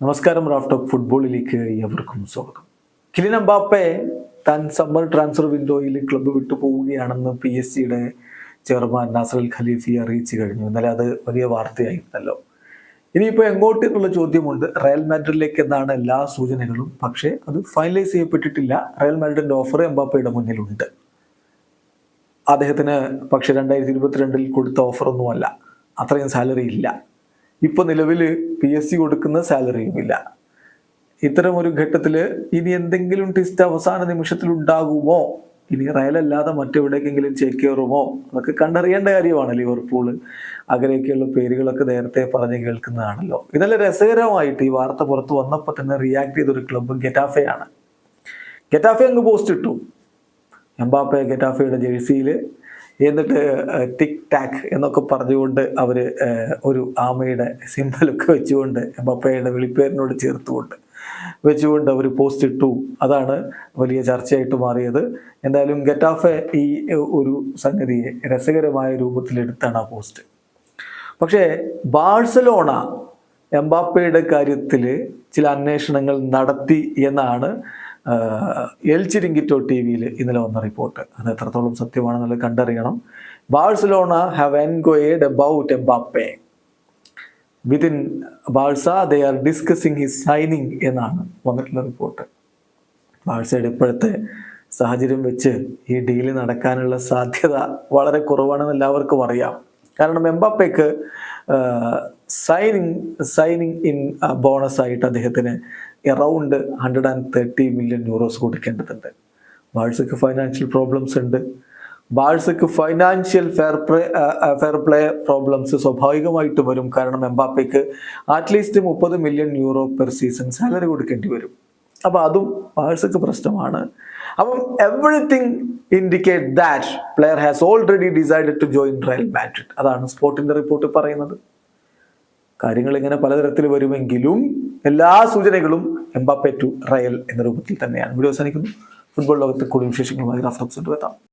നമസ്കാരം റാഫ് ഫുട്ബോളിലേക്ക് എവർക്കും സ്വാഗതം. കിലിൻ അമ്പാപ്പെ താൻ സമ്മർ ട്രാൻസ്ഫർ വിൻഡോയിൽ ക്ലബ്ബ് വിട്ടു പോവുകയാണെന്ന് പി എസ് സിയുടെ ചെയർമാൻ നാസർ അൽ ഖലീഫി അറിയിച്ചു കഴിഞ്ഞു. ഇന്നലെ അത് വലിയ വാർത്തയായിരുന്നല്ലോ. ഇനിയിപ്പോൾ എങ്ങോട്ട് എന്നുള്ള ചോദ്യമുണ്ട്. റയൽ മാഡ്രിഡിലേക്ക് എന്നാണ് എല്ലാ സൂചനകളും. പക്ഷേ അത് ഫൈനലൈസ് ചെയ്യപ്പെട്ടിട്ടില്ല. റയൽ മാഡ്രിഡിന്റെ ഓഫർ എംബാപ്പയുടെ മുന്നിലുണ്ട്. അദ്ദേഹത്തിന് പക്ഷേ രണ്ടായിരത്തി ഇരുപത്തിരണ്ടിൽ കൊടുത്ത ഓഫറൊന്നുമല്ല. അത്രയും സാലറി ഇല്ല. ഇപ്പോൾ നിലവിൽ പി എസ് സി കൊടുക്കുന്ന സാലറിയും ഇല്ല. ഇത്തരം ഒരു ഘട്ടത്തിൽ ഇനി എന്തെങ്കിലും ടിസ്റ്റ് അവസാന നിമിഷത്തിൽ ഉണ്ടാകുമോ? ഇനി റയലല്ലാതെ മറ്റെവിടേക്കെങ്കിലും ചേക്കേറുമോ അതൊക്കെ കണ്ടറിയേണ്ട കാര്യമാണ് ലിവർപൂൾ അങ്ങനെയൊക്കെയുള്ള പേരുകളൊക്കെ നേരത്തെ പറഞ്ഞ് കേൾക്കുന്നതാണല്ലോ. ഇതല്ല രസകരമായിട്ട് ഈ വാർത്ത പുറത്ത് വന്നപ്പോൾ തന്നെ റിയാക്ട് ചെയ്തൊരു ക്ലബ്ബ് ഗെറ്റാഫയാണ്. ഗെറ്റാഫെ അങ്ങ് പോസ്റ്റ് ഇട്ടു. എംബാപ്പെ ഗെറ്റാഫയുടെ ജേഴ്സിയിൽ എന്നിട്ട് ടിക് ടാക്ക് എന്നൊക്കെ പറഞ്ഞുകൊണ്ട് അവർ ഒരു ആമയുടെ സിമ്പലൊക്കെ വെച്ചുകൊണ്ട് ബപ്പയുടെ വിളിപ്പേരിനോട് ചേർത്തുകൊണ്ട് വെച്ചുകൊണ്ട് അവർ പോസ്റ്റ് ഇട്ടു അതാണ് വലിയ ചർച്ചയായിട്ട് മാറിയത്. എന്തായാലും ഗെറ്റാഫെ ഈ ഒരു സംഗതിയെ രസകരമായ രൂപത്തിലെടുത്താണ് ആ പോസ്റ്റ്. പക്ഷേ ബാഴ്സലോണ എംബാപ്പയുടെ കാര്യത്തിൽ ചില അന്വേഷണങ്ങൾ നടത്തി എന്നാണ് എൽ ചിരിങ്കിറ്റോ ടി വിയിൽ ഇന്നലെ വന്ന റിപ്പോർട്ട്. അത് എത്രത്തോളം സത്യമാണെന്നുള്ളത് കണ്ടറിയണം. Barcelona have enquired about Mbappe within Barca they are discussing his signing എന്നാണ് വന്നിട്ടുള്ള റിപ്പോർട്ട്. ബാഴ്സയുടെ ഇപ്പോഴത്തെ സാഹചര്യം വെച്ച് ഈ ഡീൽ നടക്കാനുള്ള സാധ്യത വളരെ കുറവാണെന്ന് എല്ലാവർക്കും അറിയാം. കാരണം എംബാപ്പയ്ക്ക് സൈനിങ് സൈനിങ് ഇൻ ബോണസ് ആയിട്ട് അദ്ദേഹത്തിന് around hundred and thirty million euros കൊടുക്കേണ്ടതുണ്ട്. ബാഴ്സയ്ക്ക് ഫൈനാൻഷ്യൽ പ്രോബ്ലംസ് ഉണ്ട്. ബാഴ്സയ്ക്ക് financial fair play fair play problems സ്വാഭാവികമായിട്ട് വരും. കാരണം എംബാപ്പയ്ക്ക് അറ്റ്ലീസ്റ്റ് മുപ്പത് million euro per season salary കൊടുക്കേണ്ടി വരും. അപ്പോൾ അതും ബാഴ്സയ്ക്ക് പ്രശ്നമാണ്. അപ്പം everything indicate that player has already decide to join Real Madrid അതാണ് സ്പോർട്ടിന്റെ റിപ്പോർട്ട് പറയുന്നത്. കാര്യങ്ങൾ ഇങ്ങനെ പലതരത്തിൽ വരുമെങ്കിലും എല്ലാ സൂചനകളും എംബാപ്പെ ടു റയൽ എന്ന രൂപത്തിൽ തന്നെയാണ്. വീഡിയോ അവസാനിക്കുന്നു. ഫുട്ബോൾ ലോകത്തെ കൂടുതൽ വിശേഷങ്ങളുമായി റഫറൻസ് എത്താം.